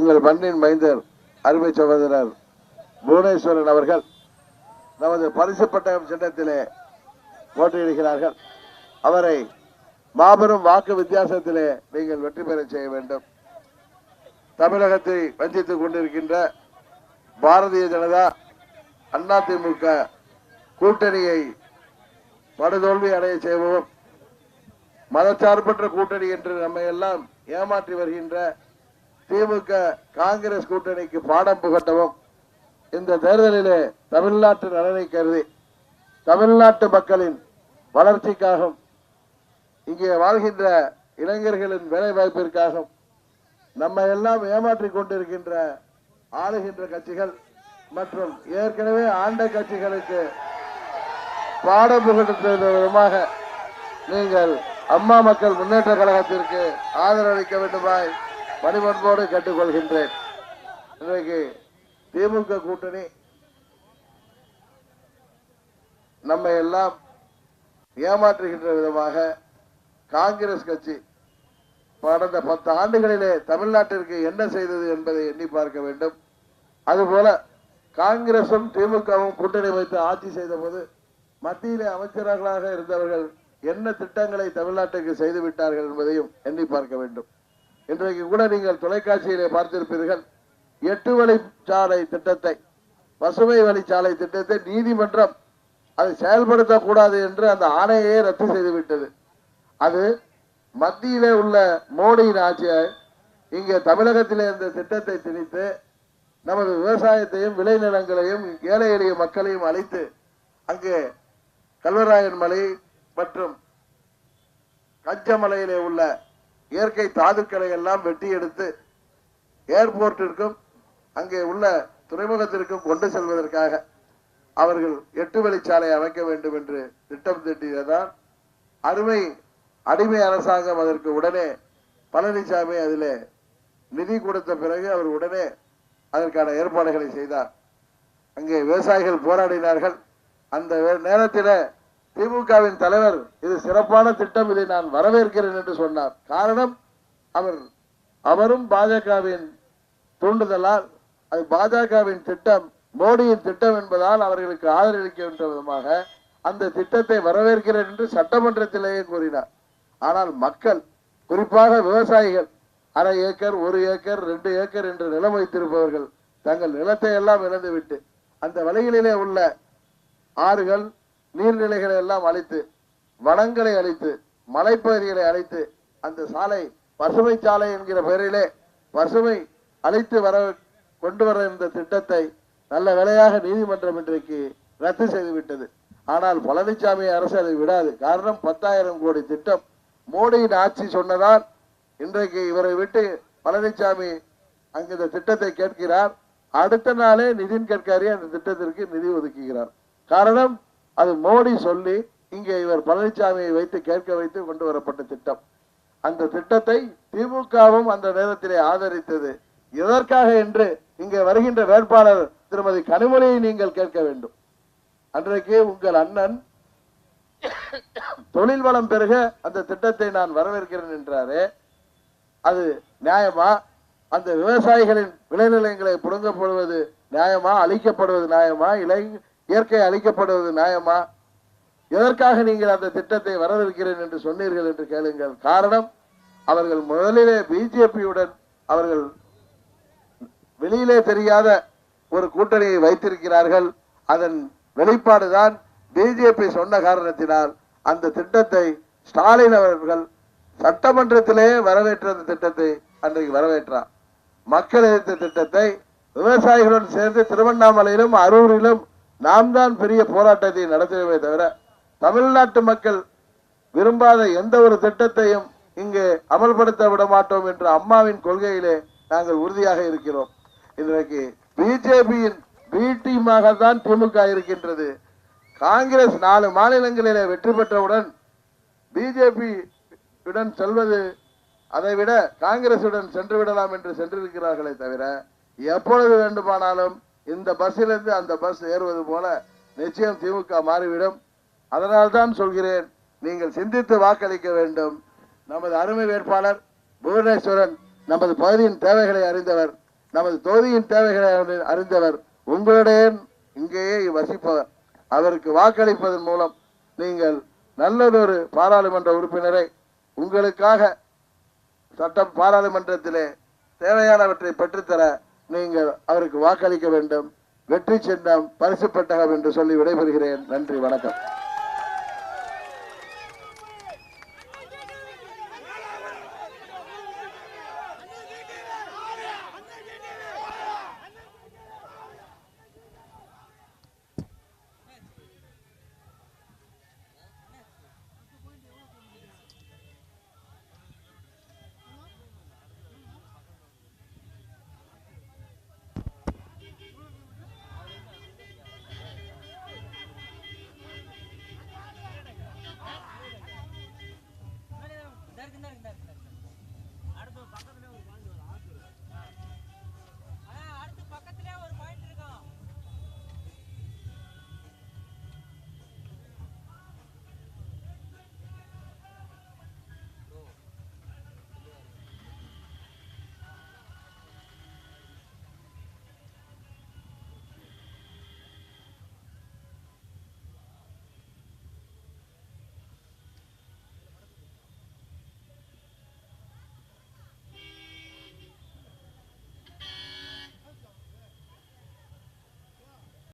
உங்கள் மண்ணின் மைந்தர் அருமை சகோதரர் புவனேஸ்வரன் அவர்கள் நமது பரிசு பட்டகம் சின்னத்திலே போட்டியிடுகிறார்கள். அவரை மாபெரும் வாக்கு வித்தியாசத்திலே நீங்கள் வெற்றி பெற செய்ய வேண்டும். தமிழகத்தை வஞ்சித்துக் கொண்டிருக்கின்ற பாரதிய ஜனதா அதிமுக கூட்டணியை படுதோல்வி அடைய செய்வோம். மதச்சார்பற்ற கூட்டணி என்று நம்மை எல்லாம் ஏமாற்றி வருகின்ற திமுக காங்கிரஸ் கூட்டணிக்கு பாடம் புகட்டவும் இந்த தேர்தலிலே தமிழ்நாட்டு நலனை கருதி தமிழ்நாட்டு மக்களின் வளர்ச்சிக்காகவும் இங்கே வாழ்கின்ற இளைஞர்களின் வேலை வாய்ப்பிற்காகவும் நம்ம எல்லாம் ஏமாற்றிக் கொண்டிருக்கின்ற ஆளுகின்ற கட்சிகள் மற்றும் ஏற்கனவே ஆண்ட கட்சிகளுக்கு பாடம் புகட்டுகின்ற விதமாக நீங்கள் அம்மா மக்கள் முன்னேற்ற கழகத்திற்கு ஆதரவளிக்க வேண்டுமாய் பணிவன்போடு கேட்டுக்கொள்கின்றேன். இன்றைக்கு திமுக கூட்டணி நம்ம எல்லாம் ஏமாற்றுகின்ற விதமாக காங்கிரஸ் கட்சி கடந்த பத்து ஆண்டுகளிலே தமிழ்நாட்டிற்கு என்ன செய்தது என்பதை எண்ணி பார்க்க வேண்டும். அதுபோல காங்கிரசும் திமுகவும் கூட்டணி வைத்து ஆட்சி செய்த போது மத்தியிலே அமைச்சர்களாக இருந்தவர்கள் என்ன திட்டங்களை தமிழ்நாட்டுக்கு செய்து விட்டார்கள் என்பதையும் எண்ணி பார்க்க வேண்டும். இன்றைக்கு கூட நீங்கள் தொலைக்காட்சியிலே பார்த்திருப்பீர்கள் எட்டு வழி சாலை திட்டத்தை பசுமை வழிச்சாலை திட்டத்தை நீதிமன்றம் அதை செயல்படுத்தக்கூடாது என்று அந்த ஆணையே ரத்து செய்துவிட்டது. அது மத்தியிலே உள்ள மோடியின் ஆட்சியை இங்கே தமிழகத்திலே இந்த திட்டத்தை திணித்து நமது விவசாயத்தையும் விளைநிலங்களையும் ஏழை எளிய மக்களையும் அழைத்து அங்கே கல்வராயன் மலை மற்றும் கஞ்சமலையிலே உள்ள இயற்கை தாதுக்களை எல்லாம் வெட்டி எடுத்து ஏர்போர்ட்டிற்கும் அங்கே உள்ள துறைமுகத்திற்கும் கொண்டு செல்வதற்காக அவர்கள் எட்டு வழிச்சாலை அமைக்க வேண்டும் என்று திட்டம் திட்டியதால் அருமை அடிமை அரசாங்கம் அதற்கு உடனே பழனிசாமி அதில் நிதி கொடுத்த பிறகு அவர் உடனே அதற்கான ஏற்பாடுகளை செய்தார். அங்கே விவசாயிகள் போராடினார்கள். அந்த நேரத்தில் திமுகவின் தலைவர் இது சிறப்பான திட்டம் இதை நான் வரவேற்கிறேன் என்று சொன்னார். காரணம் அவர் அவரும் பாஜகவின் தூண்டுதலால் அது பாஜகவின் திட்டம் மோடியின் திட்டம் என்பதால் அவர்களுக்கு ஆதரவளிக்கின்ற விதமாக அந்த திட்டத்தை வரவேற்கிறேன் என்று சட்டமன்றத்திலேயே கூறினார். ஆனால் மக்கள் குறிப்பாக விவசாயிகள் அரை ஏக்கர் ஒரு ஏக்கர் ரெண்டு ஏக்கர் என்று நிலம் வைத்திருப்பவர்கள் தங்கள் நிலத்தை எல்லாம் இழந்துவிட்டு அந்த வழிகளிலே உள்ள ஆறுகள் நீர்நிலைகளை எல்லாம் அழித்து வனங்களை அழித்து மலைப்பகுதிகளை அழித்து அந்த சாலை பசுமை சாலை என்கிற பெயரிலே பசுமை அழைத்து வர கொண்டு வர இந்த திட்டத்தை நல்ல வேலையாக நீதிமன்றம் இன்றைக்கு ரத்து செய்துவிட்டது ஆனால் பழனிசாமி அரசு அதை விடாது. காரணம் பத்தாயிரம் கோடி திட்டம். மோடியின் ஆட்சி சொன்னதால் இன்றைக்கு இவரை விட்டு பழனிசாமி அங்கு இந்த திட்டத்தை கேட்கிறார். அடுத்த நாளே நிதின் கட்காரி அந்த திட்டத்திற்கு நிதி ஒதுக்குகிறார். காரணம் அது மோடி சொல்லி இங்கே இவர் பழனிசாமியை வைத்து கேட்க வைத்து கொண்டு வரப்பட்ட திட்டம். அந்த திட்டத்தை திமுகவும் அந்த நேரத்திலே ஆதரித்தது. எதற்காக என்று இங்கே வருகின்ற வேட்பாளர் திருமதி கனிமொழியை நீங்கள் கேட்க வேண்டும். அன்றைக்கு உங்கள் அண்ணன் தொழில் வளம் பெருக அந்த திட்டத்தை நான் வரவேற்கிறேன் என்றாரே அது நியாயமா? அந்த விவசாயிகளின் விளைநிலங்களை புடுங்கப்படுவது நியாயமா? அழிக்கப்படுவது நியாயமா? இலை இயற்கை அழிக்கப்படுவது நியாயமா? எதற்காக நீங்கள் அந்த திட்டத்தை வரவிருக்கிறேன் என்று சொன்னீர்கள் என்று கேளுங்கள். காரணம் அவர்கள் முதலிலே பிஜேபியுடன் அவர்கள் வெளியிலே தெரியாத ஒரு கூட்டணியை வைத்திருக்கிறார்கள். அதன் வெளிப்பாடுதான் பிஜேபி சொன்ன காரணத்தினால் அந்த திட்டத்தை ஸ்டாலின் அவர்கள் சட்டமன்றத்திலே வரவேற்ற அந்த திட்டத்தை அன்றைக்கு வரவேற்றார். மக்கள் எதிர்த்த திட்டத்தை விவசாயிகளுடன் சேர்ந்து திருவண்ணாமலையிலும் அரூரிலும் நாம் தான் பெரிய போராட்டத்தை நடத்தினவே தவிர தமிழ்நாட்டு மக்கள் விரும்பாத எந்த ஒரு திட்டத்தையும் இங்கு அமல்படுத்த விட மாட்டோம் என்ற அம்மாவின் கொள்கையிலே நாங்கள் உறுதியாக இருக்கிறோம். இன்றைக்கு பிஜேபியின் பி டீமாக தான் திமுக இருக்கின்றது. காங்கிரஸ் நாலு மாநிலங்களிலே வெற்றி பெற்றவுடன் பிஜேபி உடன் செல்வது அதை விட காங்கிரசுடன் சென்று விடலாம் என்று சென்றிருக்கிறார்களே தவிர எப்பொழுது வேண்டுமானாலும் இந்த பஸ்ஸிலிருந்து அந்த பஸ் ஏறுவது போல நிச்சயம் திமுக மாறிவிடும். அதனால்தான் சொல்கிறேன் நீங்கள் சிந்தித்து வாக்களிக்க வேண்டும். நமது அருமை வேட்பாளர் புவனேஸ்வரன் நமது பகுதியின் தேவைகளை அறிந்தவர் நமது தொகுதியின் தேவைகளை அறி- அறிந்தவர் உங்களுடைய இங்கேயே வசிப்பவர். அவருக்கு வாக்களிப்பதன் மூலம் நீங்கள் நல்லதொரு பாராளுமன்ற உறுப்பினரை உங்களுக்காக சட்டம் பாராளுமன்றத்திலே தேவையானவற்றை பெற்றுத்தர நீங்கள் அவருக்கு வாக்களிக்க வேண்டும். வெற்றி சின்னம் பரிசு பெட்டகம் என்று சொல்லி விடைபெறுகிறேன். நன்றி வணக்கம்.